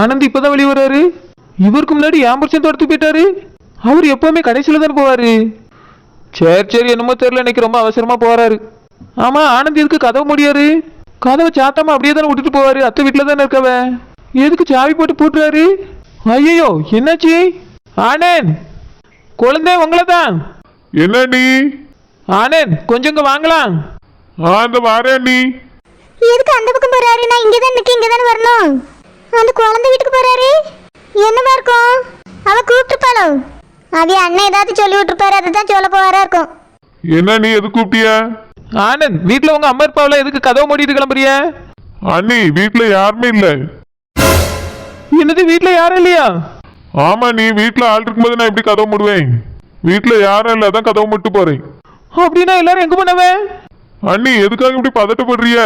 ஆனந்த் இப்பதான் வெளியே வராரு இவருக்கு முன்னாடி என் புருஷன் தோட்டத்துக்கு போயிட்டாரு? அவர் எப்பவுமே கடைசியில தானே போவாரு. சரி சரி என்னமோ தெரியல இன்னைக்கு ரொம்ப அவசரமா போறாரு. ஆமா ஆனந்த் எதுக்கு கதவு முடியாரு? கதவை சாத்தாம அப்படியே தானே விட்டுட்டு போவாரு? அத்தை வீட்டில் தானே இருக்கவ? எதுக்கு சாவி போட்டு பூட்டுறாரு? ஐயோ என்னாச்சு? ஆனந்த் குழந்தை உங்களை தான் என்ன நீ ஆனந்த் கொஞ்சம் இங்க வாங்கலாம். ஆ இந்த வாரேன் நீ எதுக்கு அந்த பக்கம் போறாரு? நான் இங்கே தான் நிற்க இங்கே தானே வரணும். அந்த குழந்தை வீட்டுக்கு போறாரு. என்னமா இருக்கும்? அவ கூப்பிட்டுப்பாளோ? அவிய அண்ணன் ஏதாவது சொல்லி விட்டுருப்பாரு அதை தான் சொல்ல போவாரா இருக்கும். என்ன நீ எது கூப்பிட்டிய? ஆனந்த் வீட்டில் உங்க அம்மா இருப்பாவில் எதுக்கு கதவை மூடிட்டு கிளம்புறிய? அண்ணி வீட்ல யாருமே இல்ல. என்னது வீட்டில் யாரும் இல்லையா? ஆமா நீ வீட்ல ஆள் இருக்கும்போது நான் எப்படி கதவு மூடுவேன்? வீட்ல யாரும் இல்ல அதான் கதவு மட்டும் போறேன். அப்படின்னா எல்லாரும் எங்க பண்ணவன் அண்ணி எதுக்காக இப்படி பதட்டப்படுறிய?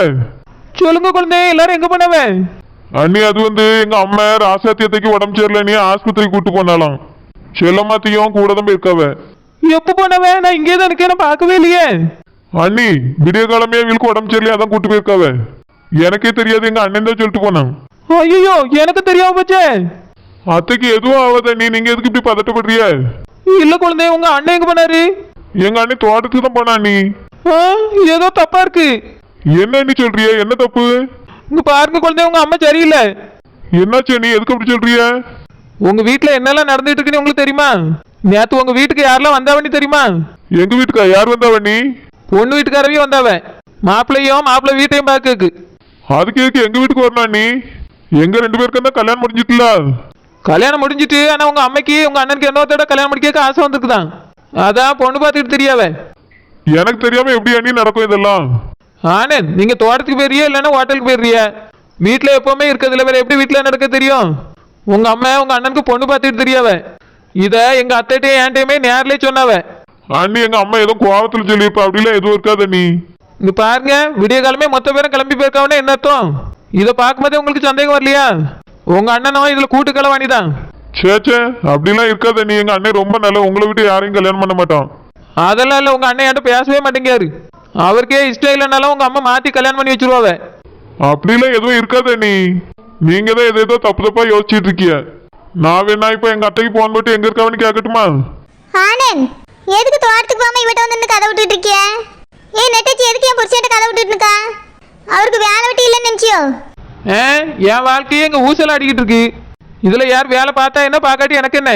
சொல்லுங்க குழந்தை எல்லாரும் எங்க பண்ணவன் அண்ணி அது வந்து எங்க அம்மா ராசாத்தியத்தைக்கு உடம்பு சரியில்லை நீ ஆஸ்பத்திரிக்கு கூட்டு போனாலாம். செல்லமாத்தையும் கூட தான் போயிருக்காவ. எப்போ போனவன் நான் இங்கே தான் இருக்கேன் பார்க்கவே இல்லையே. அண்ணி விடிய காலமே வீலுக்கு உடம்பு சரியில்லை அதான் கூட்டு போயிருக்காவ. எனக்கே தெரியாது எங்க அண்ணன் தான் சொல்லிட்டு போனான். ஐயோ எனக்கு தெரியாம போச்சே. அத்தைக்கு எதுவும் ஆகாத நீ நீங்க எதுக்கு இப்படி பதட்டப்படுறிய இல்ல குழந்தை உங்க அண்ணன் எங்க போனாரு? எங்க அண்ணன் தோட்டத்துக்கு தான் போனா நீ ஏதோ தப்பா இருக்கு. என்ன நீ சொல்றிய என்ன தப்பு? இங்க பாருங்க குழந்தை உங்க அம்மா சரியில்லை. என்னாச்சு நீ எதுக்கு அப்படி சொல்றிய உங்க வீட்ல என்னெல்லாம் நடந்துட்டு இருக்குன்னு உங்களுக்கு தெரியுமா? நேத்து உங்க வீட்டுக்கு யாரெல்லாம் வந்தாவன்னு தெரியுமா? எங்க வீட்டுக்கா? யார் வந்தாவ நீ? பொண்ணு வீட்டுக்காரவையும் வந்தாவ. மாப்பிள்ளையும் மாப்பிள்ளை வீட்டையும் பார்க்கக்கு அதுக்கு எதுக்கு எங்க வீட்டுக்கு வரணும் நீ? எங்க ரெண்டு பேருக்கும் தான் கல்யாணம் முடிஞ்சிட்டுல. கல்யாணம் முடிஞ்சிட்டு ஆனா உங்க அம்மைக்கு உங்க அண்ணனுக்கு இன்னொருத்தோட கல்யாணம் முடிக்க ஆசை வந்திருக்குதான். அதான் பொண்ணு பார்த்துட்டு தெரியாவ எனக்கு தெரியாம எப்படி அண்ணி நடக்கும் இதெல்லாம்? ஆனந்த் நீங்க தோட்டத்துக்கு போயிறியா இல்லைன்னா ஹோட்டலுக்கு போயிடுறியா வீட்டில் எப்பவுமே இருக்கிறதுல வேற எப்படி வீட்டில் நடக்க தெரியும்? உங்க அம்மா உங்க அண்ணனுக்கு பொண்ணு பார்த்துட்டு தெரியாவ? இத எங்க அத்தைட்டையும் என்கிட்டயுமே நேர்லயே சொன்னாவ? அண்ணி எங்க அம்மா ஏதோ கோவத்துல சொல்லியிருப்பா. அப்படிலாம் எதுவும் இருக்காத நீ. இங்க பாருங்க விடிய காலமே மொத்த பேரும் கிளம்பி போயிருக்காவனே என்ன அர்த்தம்? இதை பார்க்கும்போதே உங்களுக்கு சந்தேகம் வரலையா? உங்க அண்ணனும் இதுல கூட்டு களவாணி தான் சேச்சே அப்படிலாம் இருக்காத நீ. எங்க அண்ணன் ரொம்ப நல்ல உங்களை விட்டு யாரையும் கல்யாணம் பண்ண மாட்டான். அதெல்லாம் இல்லை உங்க அண்ணன் என்கிட்ட பேசவே மாட்டேங்காரு அவருக்கே இஷ்டம் இல்லைனாலும் உங்க அம்மா மாத்தி கல்யாணம் பண்ணி வச்சிருவாவ. அப்படிலாம் எதுவும் இருக்காத நீ. நீங்க தான் எதோ தப்பு தப்பா யோசிச்சுட்டு இருக்கிய. நான் வேணா இப்ப எங்க அத்தைக்கு போன் போட்டு எங்க இருக்காவன்னு கேட்கட்டுமா ஆனந்த் எதுக்கு தோட்டத்துக்கு போகாம இவட்ட வந்து நின்னு கதை விட்டுட்டு இருக்கிய? ஏய் நெட்டச்சி எதுக்கு என் புருஷன்ட்ட கதை விட்டுட்டு இருக்கா அவருக்கு வேலை வெட்டி இல்லைன்னு நினைச்சியோ? ஆ, என் வாழ்க்கையே இங்க ஊசல் ஆடிக்கிட்டு இருக்கு. இதுல யார் வேலை பார்த்தா என்ன பார்க்காட்டி எனக்கு என்ன?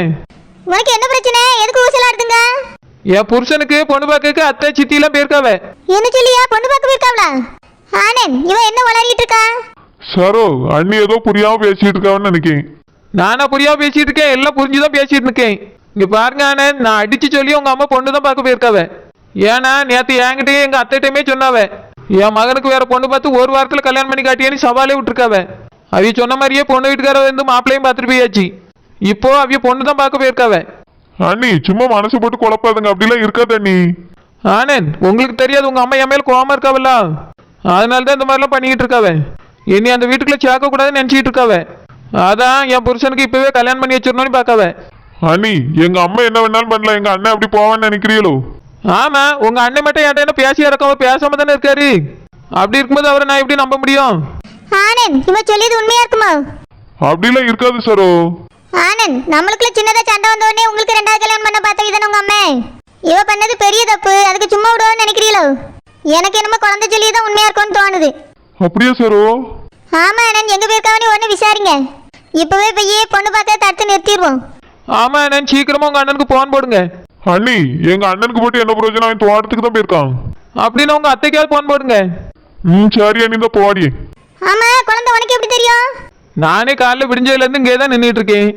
உனக்கு என்ன பிரச்சனை? எதுக்கு ஊசலாடுதுங்க? என் புருஷனுக்கு பொண்ணு பார்க்க அத்தை சித்தி எல்லாம் போயிருக்காவ. என்ன சொல்லியா? பொண்ணு பார்க்க போயிருக்காவளா? ஆனந்த் இவன் என்ன உளறிட்டு இருக்கா? சரோ அண்ணி ஏதோ புரியாம பேசிட்டு இருக்காவன்னு நினைக்கிறேன் நானா புரியாம பேசிட்டு இருக்கேன் எல்லாம் புரிஞ்சுதான் பேசிட்டு இருக்கேன். இங்க பாருங்க ஆனந்த் நான் அடிச்சு சொல்லி உங்க அம்மா பொண்ணு தான் பார்க்க போயிருக்காவ. ஏன்னா நேத்து என்கிட்டயும் எங்க அத்தைட்டையுமே சொன்னாவ. என் மகனுக்கு வேற பொண்ணு பார்த்து ஒரு வாரத்துல கல்யாணம் பண்ணி காட்டியேன்னு சவாலே விட்டுருக்காவ. அவிய சொன்ன மாதிரியே பொண்ணு வீட்டுக்கார வந்து மாப்பிள்ளையும் பார்த்துட்டு போயாச்சு. இப்போ அவிய பொண்ணு தான் பார்க்க போயிருக்காவ. அண்ணி சும்மா மனசு போட்டு குழப்பாதுங்க. அப்படிலாம் இருக்காத நீ ஆனந்த் உங்களுக்கு தெரியாது உங்க அம்மா என் மேல கோவமா இருக்காவல்ல? அதனால தான் இந்த மாதிரிலாம் பண்ணிக்கிட்டு இருக்காவ. இனி அந்த வீட்டுக்குள்ள சேர்க்க கூடாதுன்னு நினைச்சிட்டு இருக்காவ. அதான் என் புருஷனுக்கு இப்பவே கல்யாணம் பண்ணி வச்சிடணும்னு பார்க்காவ. அண்ணி எங்க அம்மா என்ன வேணாலும் பண்ணல எங்க அண்ணன் அப்படி போவான்னு நினைக்கிறீங்களோ? ஆமா உங்க அண்ணன் மட்டும் என்கிட்ட என்ன பேசி இறக்காம பேசாம தானே இருக்காரு? அப்படி இருக்கும்போது அவரை நான் எப்படி நம்ப முடியும்? ஆனந்த் இவன் சொல்லியது உண்மையா இருக்குமா? அப்படிலாம் இருக்காது சரோ. ஆனந்த் நம்மளுக்குள்ள சின்னதா சண்டை வந்த உடனே உங்களுக்கு ரெண்டாவது கல்யாணம் பண்ண பார்த்த விதானே உங்க அம்மா. இவ பண்ணது பெரிய தப்பு. அதுக்கு சும்மா விடுவான்னு நினைக்கிறீங்களோ எனக்கு என்னமோ குழந்தை சொல்லியது தான் உண்மையா இருக்கும்னு தோணுது. அப்படியா சரோ? ஆமா ஆனந்த். எங்க போயிருக்காவனே ஒண்ணு விசாரிங்க. இப்பவே போய் பொண்ணு பார்க்க தடுத்து நிறுத்திடுவோம். ஆமா நான் சீக்கிரமா உங்க அண்ணனுக்கு போன் போடுங்க. அண்ணி எங்க அண்ணனுக்கு போட்டு என்ன பிரயோஜனம்? அவன் தோட்டத்துக்கு தான் போயிருக்கான். அப்படின்னு உங்க அத்தைக்காவது போன் போடுங்க. ம் சரி அண்ணி தான் போடி. ஆமா குழந்தை உனக்கு எப்படி தெரியும்? நானே காலைல விடிஞ்சதுல இருந்து இங்கே தான் நின்றுட்டு இருக்கேன்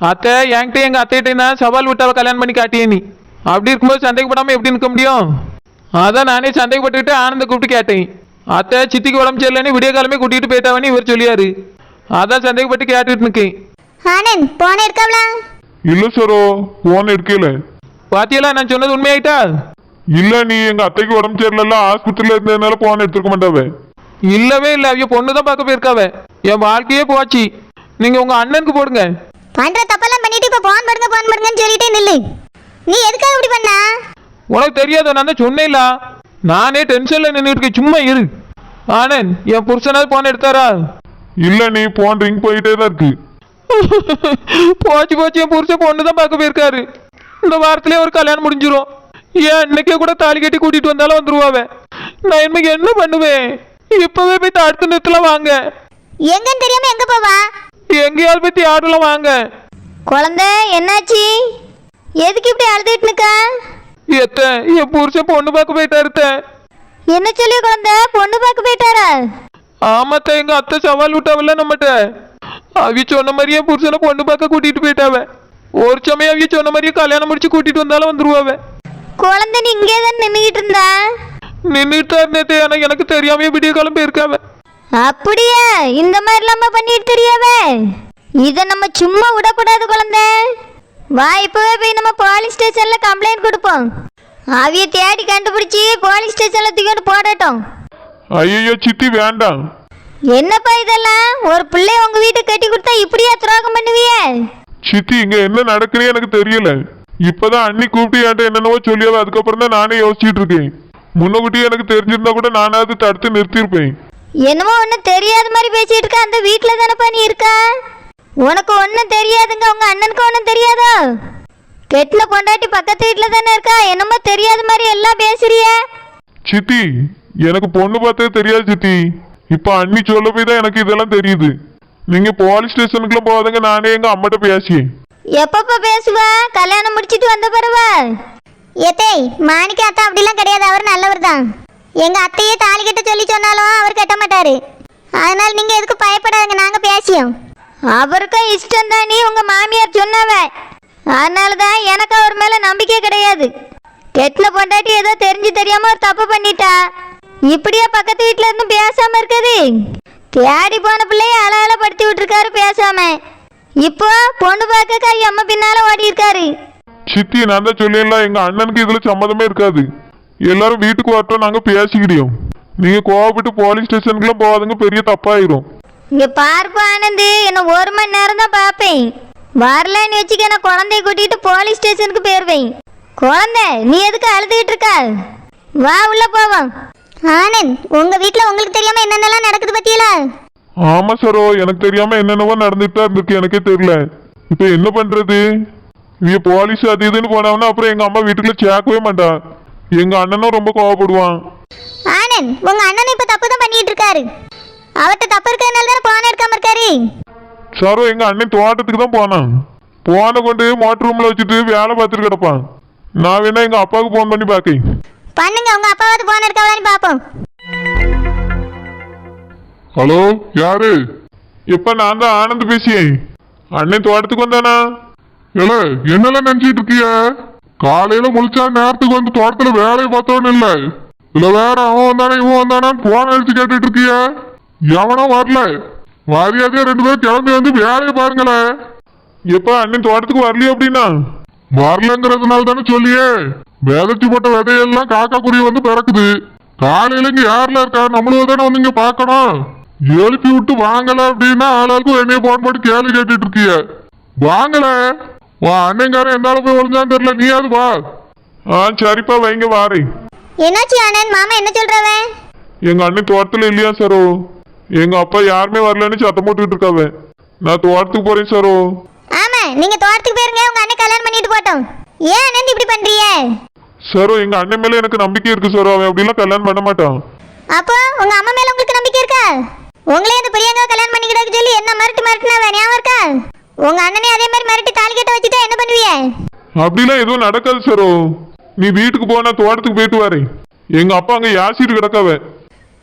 அத்தை என்கிட்ட எங்க அத்தைகிட்ட தான் சவால் விட்டாவ கல்யாணம் பண்ணி காட்டியே நீ? அப்படி இருக்கும்போது சந்தேகப்படாம எப்படி நிற்க முடியும்? அதான் நானே சந்தேகப்பட்டுக்கிட்டு ஆனந்த கூப்பிட்டு கேட்டேன். அத்தை சித்திக்கு உடம்பு சரியில்லைன்னு விடிய காலமே கூட்டிகிட்டு போயிட்டாவன்னு இவர் சொல்லியாரு. அதான் சந்தேகப்பட்டு கேட்டுட்டு இருக்கேன் ஆனந்த் போன இருக்காவளா இல்ல சரோ போன் எடுக்கல. பாத்தியலா நான் சொன்னது உண்மையாயிட்டா? இல்ல நீ எங்க அத்தைக்கு உடம்பு சரியில்ல ஆஸ்பத்திரியில இருந்ததுனால போன் எடுத்துருக்க மாட்டாவே. இல்லவே இல்லை. அவைய பொண்ணு தான் பார்க்க போயிருக்காவ. என் வாழ்க்கையே போச்சு. நீங்க உங்க அண்ணனுக்கு போடுங்க. பண்ற தப்பெல்லாம் பண்ணிட்டு இப்ப போன் படுங்க போன் படுங்கன்னு சொல்லிட்டே நில்லு. நீ எதுக்காக இப்படி பண்ணா? உனக்கு தெரியாத நான் தான் சொன்னேன்ல? நானே டென்ஷன்ல நின்றுட்டு இருக்கேன். சும்மா இரு. ஆனந்த் என் புருஷனாவது போன் எடுத்தாரா? இல்ல நீ போன் ரிங் போயிட்டே தான் இருக்கு. போச்சு போச்சு. என் புருஷன் பொண்ணு தான் பார்க்க போயிருக்காரு. இந்த வாரத்திலே ஒரு கல்யாணம் முடிஞ்சிரும். ஏன் இன்னைக்கே கூட தாலி கட்டி கூட்டிட்டு வந்தாலும் வந்துருவாவே. நான் இனிமேல் என்ன பண்ணுவேன்? இப்பவே போய் அடுத்த நிறுத்தலாம் வாங்க. எங்கன்னு தெரியாம எங்க போவா? எங்கேயாவது போய் தேடலாம் வாங்க. குழந்தை என்னாச்சு? எதுக்கு இப்படி அழுதுட்டு நிக்கா? எத்த என் புருஷன் பொண்ணு பார்க்க போயிட்டாருத்த என்ன சொல்லி குழந்தை? பொண்ணு பார்க்க போயிட்டாரா? ஆமாத்த எங்க அத்தை சவால் விட்டாவல்ல நம்மகிட்ட அவி சொன்ன மாதிரியே புருஷனை பொண்ணு பார்க்க கூட்டிட்டு போயிட்டாவ. ஒரு சமயம் அவிய சொன்ன மாதிரியே கல்யாணம் முடிச்சு கூட்டிட்டு வந்தாலும் வந்துருவாவ. குழந்தை நீ இங்கே தான் நின்றுகிட்டு இருந்தா? நின்றுட்டு இருந்தே ஆனா எனக்கு தெரியாம விடிய காலம் போயிருக்காவ. அப்படியா? இந்த மாதிரிலாமா பண்ணிட்டு தெரியாவே? இதை நம்ம சும்மா விடக்கூடாது குழந்தை. வா இப்பவே போய் நம்ம போலீஸ் ஸ்டேஷன்ல கம்ப்ளைண்ட் கொடுப்போம். அவிய தேடி கண்டுபிடிச்சி போலீஸ் ஸ்டேஷன்ல தூக்கிட்டு போடட்டும். ஐயோ சித்தி வேண்டாம். என்னப்பா இதெல்லாம்? ஒரு பிள்ளை உங்க வீட்டுக்கு கட்டி கொடுத்தா இப்படியா துரோகம் பண்ணுவியே? சித்தி இங்க என்ன நடக்குன்னு எனக்கு தெரியல. இப்பதான் அண்ணி கூப்பிட்டு என்கிட்ட என்னென்னவோ சொல்லியாவ அதுக்கப்புறம் தான் நானே யோசிச்சுட்டு இருக்கேன். முன்னக்கூட்டியே எனக்கு தெரிஞ்சிருந்தா கூட நானாவது தடுத்து நிறுத்தியிருப்பேன். என்னமோ ஒன்றும் தெரியாத மாதிரி பேசிட்டு இருக்க அந்த வீட்டில் தானப்பா நீ இருக்கா? உனக்கு ஒன்றும் தெரியாதுங்க உங்க அண்ணனுக்கு ஒன்றும் தெரியாதோ? கெட்டின பொண்டாட்டி பக்கத்து வீட்டில் தானே இருக்கா? என்னமோ தெரியாத மாதிரி எல்லாம் பேசுறிய? சித்தி எனக்கு பொண்ணு பார்த்தது தெரியாது சித்தி. இப்ப அண்ணி சொல்ல போய் தான் எனக்கு இதெல்லாம் தெரியுது. நீங்க போலீஸ் ஸ்டேஷனுக்குள்ள போகாதங்க நானே எங்க அம்மாட்ட பேசியேன். எப்பப்ப பேசுவா? கல்யாணம் முடிச்சிட்டு வந்த பிறவா? எத்தே மாணிக்க அத்தா அப்படிலாம் கிடையாது. அவர் நல்லவர் தான். எங்க அத்தையே தாலி கட்ட சொல்லி சொன்னாலும் அவர் கட்ட மாட்டாரு. அதனால நீங்க எதுக்கு பயப்படாதுங்க நாங்க பேசியோம். அவருக்கும் இஷ்டம் தான் நீ உங்க மாமியார் சொன்னவ. அதனால தான் எனக்கு அவர் மேல நம்பிக்கை கிடையாது. கெட்டின பொண்டாட்டி ஏதோ தெரிஞ்சு தெரியாம ஒரு தப்பு பண்ணிட்டா. இப்படியா பக்கத்து வீட்டில் இருந்து பேசாம இருக்குது? தேடி போன பிள்ளைய அலால படுத்தி விட்டுருக்காரு பேசாம. இப்போ பொண்ணு பார்க்க அம்மா பின்னால ஓடி இருக்காரு சித்தி நான் தான் சொல்லிடலாம் எங்க அண்ணனுக்கு இதுல சம்மதமே இருக்காது. எல்லாரும் வீட்டுக்கு வரட்டும் நாங்க பேசிக்கிடியோம். நீங்க கோவப்பட்டு போலீஸ் ஸ்டேஷனுக்குள்ள போகாதங்க பெரிய தப்பாயிரும். இங்க பார்ப்பா ஆனந்த் என்ன ஒரு மணி நேரம் தான் பார்ப்பேன். வரலன்னு வச்சுக்க நான் குழந்தைய கூட்டிட்டு போலீஸ் ஸ்டேஷனுக்கு போயிருவேன். குழந்தை நீ எதுக்கு அழுதுகிட்டு இருக்க? வா உள்ள போவோம். ஆனந்த் உங்க வீட்ல உங்களுக்கு தெரியாம என்னென்னலாம் நடக்குது பத்தியல? ஆமா சரோ எனக்கு தெரியாம என்னென்னவோ நடந்துட்டு தான் இருந்திருக்கு எனக்கே தெரியல. இப்ப என்ன பண்றது? இவ போலீஸ் அது இதுன்னு போனவனா அப்புறம் எங்க அம்மா வீட்டுக்குள்ள சேர்க்கவே மாட்டா எங்க அண்ணனும் ரொம்ப கோவப்படுவான். ஆனந்த் உங்க அண்ணன் இப்ப தப்பு தான் பண்ணிட்டு இருக்காரு. அவர்கிட்ட தப்பு இருக்கிறதுனால தானே போன எடுக்காம இருக்காரு? சரோ எங்க அண்ணன் தோட்டத்துக்கு தான் போனான். போனை கொண்டு மோட்டர் ரூம்ல வச்சுட்டு வேலை பார்த்துட்டு கிடப்பான். நான் வேணா எங்க அப்பாவுக்கு ஃபோன் பண்ணி பார்க்கேன். பண்ணுங்க உங்க அப்பாவது போன எடுக்காதான்னு பாப்போம் ஹலோ யாரு? இப்ப நான் தான் ஆனந்த் பேசியேன்? அண்ணன் தோட்டத்துக்கு வந்தானா? இல்ல என்னெல்லாம் நினைச்சிட்டு இருக்கிய? காலையில முழிச்சா நேரத்துக்கு வந்து தோட்டத்துல வேலையை பார்த்தோன்னு இல்ல. இல்ல வேற அவன் வந்தானே இவன் வந்தானான்னு போன் அடிச்சு கேட்டுட்டு இருக்கிய? எவனும் வரல. மரியாதையா ரெண்டு பேரும் கிளம்பி வந்து வேலையை பாருங்களேன் எப்ப அண்ணன் தோட்டத்துக்கு வரலையோ அப்படின்னா? வரலங்கிறதுனால தானே சொல்லியே. விதைச்சு போட்ட விதையெல்லாம் காக்கா குருவி வந்து பிறக்குது. காலையில இங்க யாருல இருக்கா? நம்மளும் தானே வந்து இங்க பார்க்கணும். எழுப்பி விட்டு வாங்கல அப்படின்னா ஆளாளுக்கும் என்னைய போன் போட்டு கேள்வி கேட்டுட்டு இருக்கிய. வாங்கல. உன் அண்ணங்காரன் அளவு போய் ஒளிஞ்சான்னு தெரியல. நீயாவது வா. ஆ சரிப்பா வைங்க வாரேன் என்னாச்சு ஆனந்த் மாமா என்ன சொல்றவன் எங்க அண்ணன் தோட்டத்துல இல்லையா சரோ? எங்க அப்பா யாருமே வரலன்னு சத்தம் போட்டுக்கிட்டு இருக்காவ. நான் தோட்டத்துக்கு போறேன் சரோ. ஆமா நீங்க தோட்டத்துக்கு போயிருங்க உங்க அண்ணன் கல்யாணம் பண்ணிட்டு போட்டோம் ஏன் ஆனந்த் இப்படி பண்றீங்க? சரோ எங்க அண்ணன் மேல எனக்கு நம்பிக்கை இருக்கு சரோ. அவன் அப்படிலாம் கல்யாணம் பண்ண மாட்டான். அப்போ உங்க அம்மா மேல உங்களுக்கு நம்பிக்கை இருக்கா? உங்களே அந்த பிரியங்கா கல்யாணம் பண்ணிக்கிட்டு சொல்லி என்ன மிரட்டு மிரட்டுனா ஞாபகம் இருக்கா? உங்க அண்ணனே அதே மாதிரி மிரட்டி தாலி கட்ட அப்படிலாம் எதுவும் நடக்காது சரோ. நீ வீட்டுக்கு போனா தோட்டத்துக்கு போயிட்டு வரேன் எங்க அப்பா அங்க யாசிட்டு கிடக்காவ?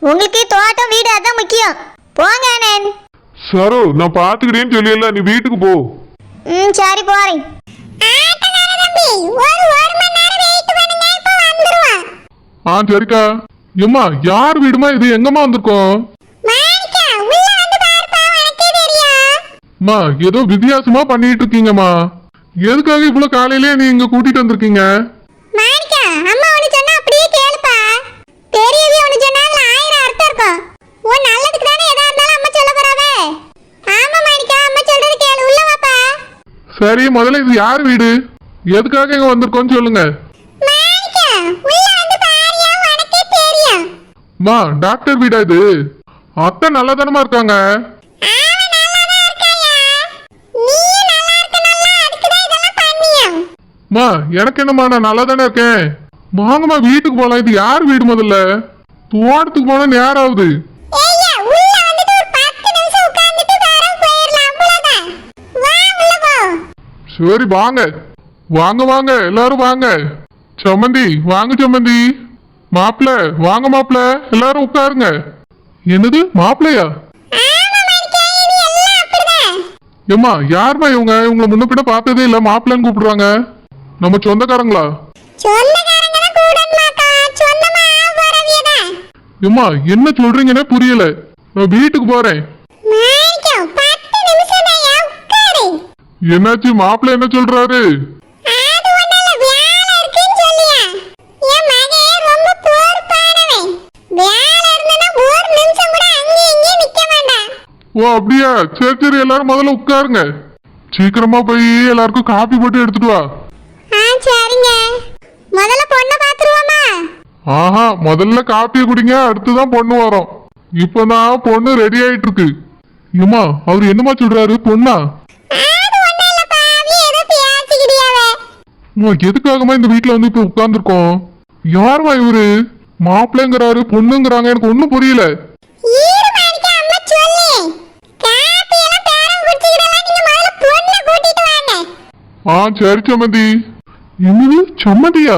உங்களுக்கு தோட்டம் வீடு அதான் முக்கியம். போங்க ஆனந்த் சரோ நான் பாத்துக்கிட்டேன்னு சொல்லியல நீ வீட்டுக்கு போ. ம் சரி போறேன். ஆ சரிக்கா. எம்மா யார் வீடுமா இது? எங்கம்மா வந்திருக்கோம்? ஏதோ வித்தியாசமா பண்ணிட்டு இருக்கீங்கம்மா. எதுக்காக இவ்வளவு காலையிலேயே நீ இங்க கூட்டிட்டு வந்திருக்கீங்க? மாணிக்கா அம்மா ஒன்று சொன்னா அப்படியே கேளுப்பா. பெரியவே ஒன்று சொன்னா அதுல ஆயிரம் அர்த்தம் இருக்கும். உன் நல்லதுக்கு தானே எதா இருந்தாலும் அம்மா சொல்ல போறாவே? ஆமா மாணிக்கா அம்மா சொல்றது கேளு உள்ள வாப்பா. சரி முதல்ல இது யார் வீடு? எதுக்காக இங்க வந்திருக்கோம்னு சொல்லுங்க. மாணிக்கா உள்ள வந்து பாரியா உனக்கே தெரியும். அம்மா டாக்டர் வீடா இது? அத்தை நல்லதானமா இருக்காங்க. மா எனக்கு என்னம்மா நான் நல்லா தானே இருக்கேன்? வாங்கம்மா வீட்டுக்கு போலாம். இது யார் வீடு முதல்ல? தோட்டத்துக்கு போனா நேரம் ஆகுது சரி வாங்க. வாங்க வாங்க எல்லாரும் வாங்க. சம்மந்தி வாங்க சம்மந்தி. மாப்பிள வாங்க மாப்பிள எல்லாரும் உட்காருங்க. என்னது மாப்பிளையா? ஏம்மா யாரும்மா இவங்க? இவங்களை முன்ன பின்ன பார்த்ததே இல்ல மாப்பிள்ளைன்னு கூப்பிடுறாங்க. நம்ம சொந்தக்காரங்களா? ஏம்மா என்ன சொல்றீங்கன்னே புரியல. நான் வீட்டுக்கு போறேன். என்னாச்சு மாப்பிள்ளை என்ன சொல்றாரு? ஓ அப்படியா? சரி சரி எல்லாரும் முதல்ல உட்காருங்க. சீக்கிரமா போய் எல்லாருக்கும் காப்பி போட்டு எடுத்துட்டு வா ஆ சரிங்க முதல்ல பொண்ணை பாத்துருவோமா ஆஹா முதல்ல காப்பியை குடிங்க அடுத்துதான் பொண்ணு வரும். இப்பதான் பொண்ணு ரெடி ஆயிட்டு இருக்கு ஏம்மா அவர் என்னம்மா சொல்றாரு பொண்ணா? எதுக்காகமா இந்த வீட்ல வந்து இப்ப உட்கார்ந்துருக்கோம்? யாரும்மா இவரு? மாப்பிள்ளைங்கிறாரு பொண்ணுங்கிறாங்க எனக்கு ஒண்ணும் புரியல. காப்பி ஆ சரி சம்மந்தி. என்னது சம்மந்தியா?